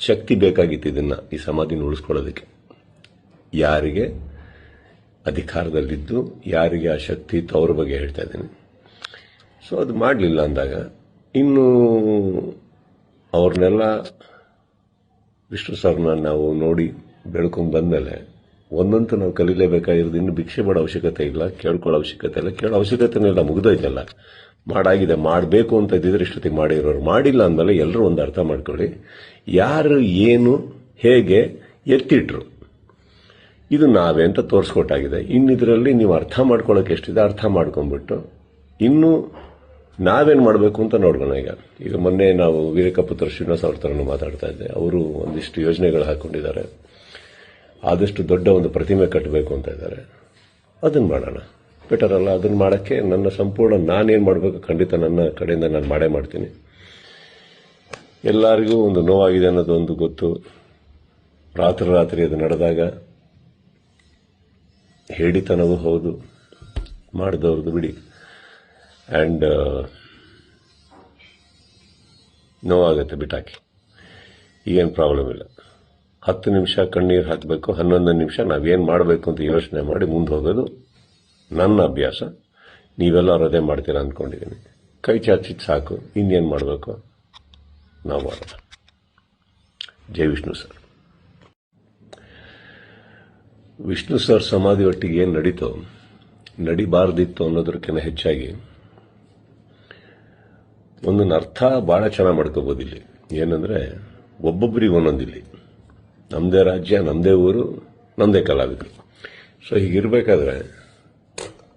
ಶಕ್ತಿ ಬೇಕಾಗಿತ್ತು ಇದನ್ನ ಈ ಸಮಾಧಿನ ಉಳಿಸ್ಕೊಳ್ಳೋದಕ್ಕೆ. ಯಾರಿಗೆ ಅಧಿಕಾರದಲ್ಲಿದ್ದು, ಯಾರಿಗೆ ಆ ಶಕ್ತಿ ಇತ್ತು ಅವ್ರ ಬಗ್ಗೆ ಹೇಳ್ತಾ ಇದ್ದೀನಿ. ಸೊ ಅದು ಮಾಡಲಿಲ್ಲ ಅಂದಾಗ, ಇನ್ನು ಅವ್ರನ್ನೆಲ್ಲ ವಿಷ್ಣು ಸರ್ನ ನಾವು ನೋಡಿ ಬೆಳ್ಕೊಂಡು ಬಂದಮೇಲೆ, ಒಂದಂತೂ ನಾವು ಕಲೀಲೇಬೇಕಾಗಿರೋದು ಇನ್ನು ಭಿಕ್ಷೆ ಮಾಡೋ ಅವಶ್ಯಕತೆ ಇಲ್ಲ, ಕೇಳ್ಕೊಳ್ಳೋ ಅವಶ್ಯಕತೆ ಇಲ್ಲ. ಕೇಳೋ ಅವಶ್ಯಕತೆನೇ ಇಲ್ಲ ಮುಗ್ದೋಯ್ತಲ್ಲ. ಮಾಡಾಗಿದೆ, ಮಾಡಬೇಕು ಅಂತ ಇದ್ದಿದ್ರೆ ಇಷ್ಟೊತ್ತಿಗೆ ಮಾಡಿರೋರು. ಮಾಡಿಲ್ಲ ಅಂದಮೇಲೆ ಎಲ್ಲರೂ ಒಂದು ಅರ್ಥ ಮಾಡ್ಕೊಳ್ಳಿ. ಯಾರು, ಏನು, ಹೇಗೆ ಎತ್ತಿಟ್ರು. ಇದು ನಾವೇ ಅಂತ ತೋರಿಸ್ಕೊಟ್ಟಾಗಿದೆ. ಇನ್ನಿದ್ರಲ್ಲಿ ನೀವು ಅರ್ಥ ಮಾಡ್ಕೊಳ್ಳೋಕೆ ಎಷ್ಟಿದೆ ಅರ್ಥ ಮಾಡ್ಕೊಂಡ್ಬಿಟ್ಟು, ಇನ್ನೂ ನಾವೇನು ಮಾಡಬೇಕು ಅಂತ ನೋಡ್ಕೋಣ ಈಗ. ಈಗ ಮೊನ್ನೆ ನಾವು ವೀರಕಪುತ್ರ ಶ್ರೀನಿವಾಸ್ ಅವ್ರ ಥರನು ಮಾತಾಡ್ತಾ ಇದ್ದೆ. ಅವರು ಒಂದಿಷ್ಟು ಯೋಜನೆಗಳು ಹಾಕೊಂಡಿದ್ದಾರೆ. ಆದಷ್ಟು ದೊಡ್ಡ ಒಂದು ಪ್ರತಿಮೆ ಕಟ್ಟಬೇಕು ಅಂತ ಇದ್ದಾರೆ. ಅದನ್ನು ಮಾಡೋಣ. ಬೆಟರ್ ಅಲ್ಲ, ಅದನ್ನು ಮಾಡೋಕ್ಕೆ ನನ್ನ ಸಂಪೂರ್ಣ ನಾನೇನು ಮಾಡಬೇಕು ಖಂಡಿತ ನನ್ನ ಕಡೆಯಿಂದ ನಾನು ಮಾಡೇ ಮಾಡ್ತೀನಿ. ಎಲ್ಲರಿಗೂ ಒಂದು ನೋವಾಗಿದೆ ಅನ್ನೋದು ಒಂದು ಗೊತ್ತು. ರಾತ್ರಿ ರಾತ್ರಿ ಅದು ನಡೆದಾಗ ಹೇಳಿತನವೂ ಹೌದು, ಮಾಡಿದವ್ರದ್ದು ಬಿಡಿ. ಆ್ಯಂಡ್ ನೋವಾಗುತ್ತೆ ಬಿಟ್ಟಾಕಿ ಈಗೇನು ಪ್ರಾಬ್ಲಮ್ ಇಲ್ಲ. ಹತ್ತು ನಿಮಿಷ ಕಣ್ಣೀರು ಹಾಕಬೇಕು, ಹನ್ನೊಂದು ನಿಮಿಷ ನಾವೇನು ಮಾಡಬೇಕು ಅಂತ ಯೋಚನೆ ಮಾಡಿ ಮುಂದೆ ಹೋಗೋದು ನನ್ನ ಅಭ್ಯಾಸ. ನೀವೆಲ್ಲರೂ ಅದೇ ಮಾಡ್ತೀರಾ ಅಂದ್ಕೊಂಡಿದ್ದೀನಿ ಕೈ ಚಾಚಿದ್ ಸಾಕು. ಇನ್ನೇನು ಮಾಡಬೇಕು? ನಾವು ಮಾಡೋಣ. ಜೈ ವಿಷ್ಣು ಸರ್. ವಿಷ್ಣು ಸರ್ ಸಮಾಧಿ ಒಟ್ಟಿಗೆ ಏನು ನಡೀತೋ, ನಡಿಬಾರ್ದಿತ್ತು ಅನ್ನೋದಕ್ಕಿಂತ ಹೆಚ್ಚಾಗಿ ಒಂದೊಂದು ಅರ್ಥ ಭಾಳ ಚೆನ್ನಾಗಿ ಮಾಡ್ಕೋಬೋದು ಇಲ್ಲಿ. ಏನಂದರೆ ಒಬ್ಬೊಬ್ಬರಿಗೆ ಒಂದೊಂದಿಲ್ಲಿ ನಮ್ಮದೇ ರಾಜ್ಯ ನಮ್ಮದೇ ಊರು ನಮ್ಮದೇ ಕಲಾವಿದರು. ಸೊ ಹೀಗಿರ್ಬೇಕಾದ್ರೆ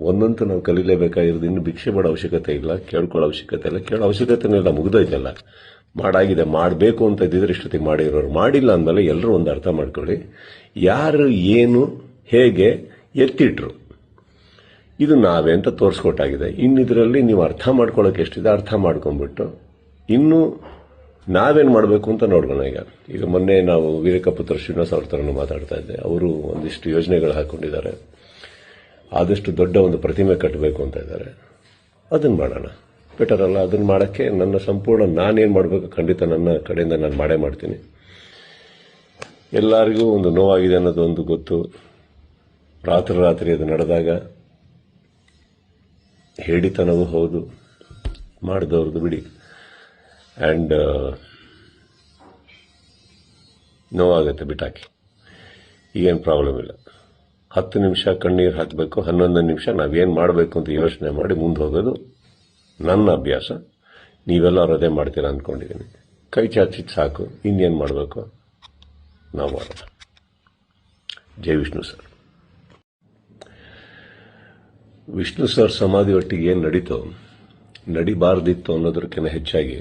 ಒಂದಂತೂ ನಾವು ಕಲೀಲೇಬೇಕಾಗಿರೋದು ಇನ್ನು ಭಿಕ್ಷೆ ಮಾಡೋ ಅವಶ್ಯಕತೆ ಇಲ್ಲ, ಕೇಳ್ಕೊಳ್ಳೋ ಅವಶ್ಯಕತೆ ಇಲ್ಲ. ಕೇಳೋ ಅವಶ್ಯಕತೆನೇ ಇಲ್ಲ ಮುಗಿದೋಯ್ತಲ್ಲ. ಮಾಡಾಗಿದೆ, ಮಾಡಬೇಕು ಅಂತ ಇದ್ದಿದ್ರೆ ಇಷ್ಟೊತ್ತಿಗೆ ಮಾಡಿರೋರು. ಮಾಡಿಲ್ಲ ಅಂದಮೇಲೆ ಎಲ್ಲರೂ ಒಂದು ಅರ್ಥ ಮಾಡ್ಕೊಳ್ಳಿ. ಯಾರು, ಏನು, ಹೇಗೆ ಎತ್ತಿಟ್ರು. ಇದು ನಾವೇ ಅಂತ ತೋರಿಸ್ಕೊಟ್ಟಾಗಿದೆ. ಇನ್ನಿದ್ರಲ್ಲಿ ನೀವು ಅರ್ಥ ಮಾಡ್ಕೊಳ್ಳೋಕೆ ಎಷ್ಟಿದೆ ಅರ್ಥ ಮಾಡ್ಕೊಂಡ್ಬಿಟ್ಟು ಇನ್ನು ನಾವೇನು ಮಾಡಬೇಕು ಅಂತ ನೋಡೋಣ ಈಗ. ಈಗ ಮೊನ್ನೆ ನಾವು ವೀರಕಪುತ್ರ ಶ್ರೀನಿವಾಸ್ ಅವ್ರ ಥರನೂ ಮಾತಾಡ್ತಾ ಇದ್ದೆ. ಅವರು ಒಂದಿಷ್ಟು ಯೋಜನೆಗಳು ಹಾಕೊಂಡಿದ್ದಾರೆ. ಆದಷ್ಟು ದೊಡ್ಡ ಒಂದು ಪ್ರತಿಮೆ ಕಟ್ಟಬೇಕು ಅಂತ ಇದ್ದಾರೆ. ಅದನ್ನು ಮಾಡೋಣ. ಬೆಟರ್ ಅಲ್ಲ ಅದನ್ನು ಮಾಡೋಕ್ಕೆ ನನ್ನ ಸಂಪೂರ್ಣ ನಾನೇನು ಮಾಡಬೇಕು ಖಂಡಿತ ನನ್ನ ಕಡೆಯಿಂದ ನಾನು ಮಾಡೇ ಮಾಡ್ತೀನಿ. ಎಲ್ಲರಿಗೂ ಒಂದು ನೋವಾಗಿದೆ ಅನ್ನೋದು ಒಂದು ಗೊತ್ತು. ರಾತ್ರಿ ರಾತ್ರಿ ಅದು ನಡೆದಾಗ ಹೇಳಿತನವೂ ಹೌದು, ಮಾಡಿದವ್ರದ್ದು ಬಿಡಿ. ಆ್ಯಂಡ್ ನೋವಾಗುತ್ತೆ ಬಿಟ್ಟಾಕಿ ಈಗೇನು ಪ್ರಾಬ್ಲಮ್ ಇಲ್ಲ. ಹತ್ತು ನಿಮಿಷ ಕಣ್ಣೀರು ಹಾಕಬೇಕು, ಹನ್ನೊಂದು ನಿಮಿಷ ನಾವೇನು ಮಾಡಬೇಕು ಅಂತ ಯೋಚನೆ ಮಾಡಿ ಮುಂದೆ ಹೋಗೋದು ನನ್ನ ಅಭ್ಯಾಸ. ನೀವೆಲ್ಲರೂ ಅದೇ ಮಾಡ್ತೀರಾ ಅಂದ್ಕೊಂಡಿದ್ದೀನಿ ಕೈ ಚಾಚಿದ್ದು ಸಾಕು, ಇನ್ನೇನು ಮಾಡಬೇಕು? ನಾವು ಮಾಡೋಣ. ಜೈ ವಿಷ್ಣು ಸರ್. ವಿಷ್ಣು ಸರ್ ಸಮಾಧಿ ಒಟ್ಟಿಗೆ ಏನು ನಡೀತೋ, ನಡಿಬಾರ್ದಿತ್ತು ಅನ್ನೋದಕ್ಕಿಂತ ಹೆಚ್ಚಾಗಿ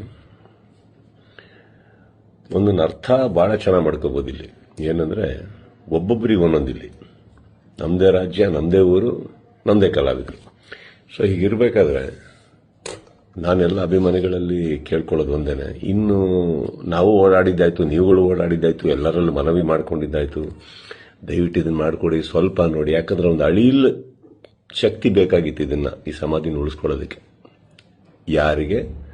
ಒಂದೊಂದು ಅರ್ಥ ಭಾಳ ಚೆನ್ನಾಗಿ ಮಾಡ್ಕೋಬೋದು ಇಲ್ಲಿ. ಏನಂದ್ರೆ ಒಬ್ಬೊಬ್ಬರಿಗೆ ಒಂದೊಂದಿಲ್ಲಿ. ನಮ್ಮದೇ ರಾಜ್ಯ ನಮ್ಮದೇ ಊರು ನಮ್ಮದೇ ಕಲಾವಿದರು. ಸೊ ಹೀಗಿರಬೇಕಾದ್ರೆ ನಾನೆಲ್ಲ ಅಭಿಮಾನಿಗಳಲ್ಲಿ ಕೇಳ್ಕೊಳ್ಳೋದು ಒಂದೇನೆ. ಇನ್ನು ನಾವು ಓಡಾಡಿದ್ದಾಯ್ತು, ನೀವುಗಳು ಓಡಾಡಿದ್ದಾಯ್ತು, ಎಲ್ಲರಲ್ಲೂ ಮನವಿ ಮಾಡ್ಕೊಂಡಿದ್ದಾಯ್ತು. ದಯವಿಟ್ಟು ಇದನ್ನು ಮಾಡಿಕೊಡಿ, ಸ್ವಲ್ಪ ನೋಡಿ. ಯಾಕಂದ್ರೆ ಒಂದು ಅಳಿಲ್ ಶಕ್ತಿ ಬೇಕಾಗಿತ್ತು ಇದನ್ನ ಈ ಸಮಾಧಿನ ಉಳಿಸ್ಕೊಳ್ಳೋದಕ್ಕೆ. ಯಾರಿಗೆ?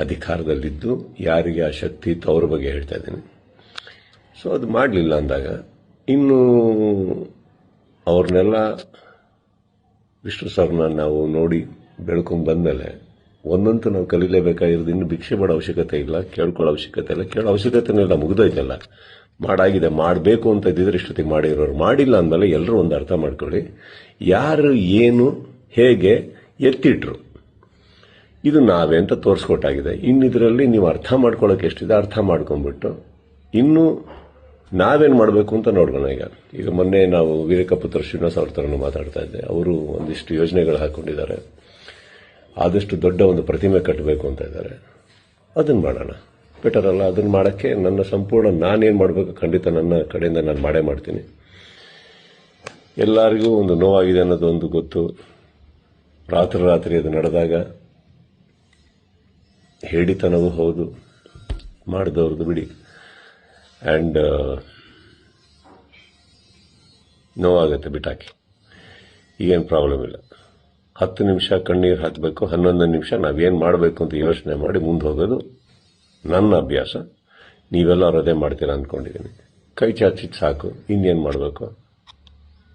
ಅಧಿಕಾರದಲ್ಲಿದ್ದು ಯಾರಿಗೆ ಆ ಶಕ್ತಿ ಇತ್ತು ಅವ್ರ ಬಗ್ಗೆ ಹೇಳ್ತಾ ಇದ್ದೀನಿ. ಸೊ ಅದು ಮಾಡಲಿಲ್ಲ ಅಂದಾಗ, ಇನ್ನು ಅವ್ರನ್ನೆಲ್ಲ ವಿಷ್ಣು ಸರ್ನ ನಾವು ನೋಡಿ ಬೆಳ್ಕೊಂಡು ಬಂದಮೇಲೆ ಒಂದಂತೂ ನಾವು ಕಲೀಲೇಬೇಕಾಗಿರೋದು ಇನ್ನು ಭಿಕ್ಷೆ ಮಾಡೋ ಅವಶ್ಯಕತೆ ಇಲ್ಲ, ಕೇಳ್ಕೊಳ್ಳೋ ಅವಶ್ಯಕತೆ ಇಲ್ಲ. ಕೇಳೋ ಅವಶ್ಯಕತೆನೇ ಇಲ್ಲ ಮುಗಿದೋಯ್ತಲ್ಲ. ಮಾಡಾಗಿದೆ, ಮಾಡಬೇಕು ಅಂತ ಇದ್ದಿದ್ರೆ ಇಷ್ಟೊತ್ತಿಗೆ ಮಾಡಿರೋರು. ಮಾಡಿಲ್ಲ ಅಂದಮೇಲೆ ಎಲ್ಲರೂ ಒಂದು ಅರ್ಥ ಮಾಡ್ಕೊಳ್ಳಿ. ಯಾರು, ಏನು, ಹೇಗೆ ಎತ್ತಿಟ್ರು. ಇದು ನಾವೇ ಅಂತ ತೋರಿಸ್ಕೊಟ್ಟಾಗಿದೆ. ಇನ್ನಿದರಲ್ಲಿ ನೀವು ಅರ್ಥ ಮಾಡ್ಕೊಳ್ಳೋಕೆ ಎಷ್ಟಿದೆ ಅರ್ಥ ಮಾಡ್ಕೊಂಡ್ಬಿಟ್ಟು, ಇನ್ನು ನಾವೇನು ಮಾಡಬೇಕು ಅಂತ ನೋಡೋಣ ಈಗ. ಈಗ ಮೊನ್ನೆ ನಾವು ವೀರಕಪುತ್ರ ಶ್ರೀನಿವಾಸ ಅವ್ರ ಥರನೂ ಮಾತಾಡ್ತಾ ಇದ್ದೆ. ಅವರು ಒಂದಿಷ್ಟು ಯೋಜನೆಗಳು ಹಾಕೊಂಡಿದ್ದಾರೆ. ಆದಷ್ಟು ದೊಡ್ಡ ಒಂದು ಪ್ರತಿಮೆ ಕಟ್ಟಬೇಕು ಅಂತ ಇದ್ದಾರೆ. ಅದನ್ನು ಮಾಡೋಣ. ಬೆಟರ್ ಅಲ್ಲ ಅದನ್ನು ಮಾಡೋಕ್ಕೆ ನನ್ನ ಸಂಪೂರ್ಣ ನಾನೇನು ಮಾಡಬೇಕು ಖಂಡಿತ ನನ್ನ ಕಡೆಯಿಂದ ನಾನು ಮಾಡೇ ಮಾಡ್ತೀನಿ. ಎಲ್ಲರಿಗೂ ಒಂದು ನೋವಾಗಿದೆ ಅನ್ನೋದು ಒಂದು ಗೊತ್ತು. ರಾತ್ರಿ ರಾತ್ರಿ ಅದು ನಡೆದಾಗ ಹೇಳಿತನವೂ ಹೌದು. ಮಾಡಿದವ್ರದ್ದು ಬಿಡಿ. ಆ್ಯಂಡ್ ನೋವಾಗುತ್ತೆ ಬಿಟಾಕಿ. ಈಗೇನು ಪ್ರಾಬ್ಲಮ್ ಇಲ್ಲ. ಹತ್ತು ನಿಮಿಷ ಕಣ್ಣೀರು ಹಾಕಬೇಕು ಹನ್ನೊಂದು ನಿಮಿಷ ನಾವೇನು ಮಾಡಬೇಕು ಅಂತ ಯೋಚನೆ ಮಾಡಿ ಮುಂದೆ ಹೋಗೋದು ನನ್ನ ಅಭ್ಯಾಸ. ನೀವೆಲ್ಲರೂ ಅದೇ ಮಾಡ್ತೀರಾ ಅಂದ್ಕೊಂಡಿದ್ದೀನಿ ಕೈ ಚಾಚಿ ಸಾಕು. ಇನ್ನೇನು ಮಾಡಬೇಕು?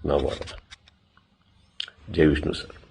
ನಾವು ಮಾಡೋಣ ಜೈ ವಿಷ್ಣು ಸರ್.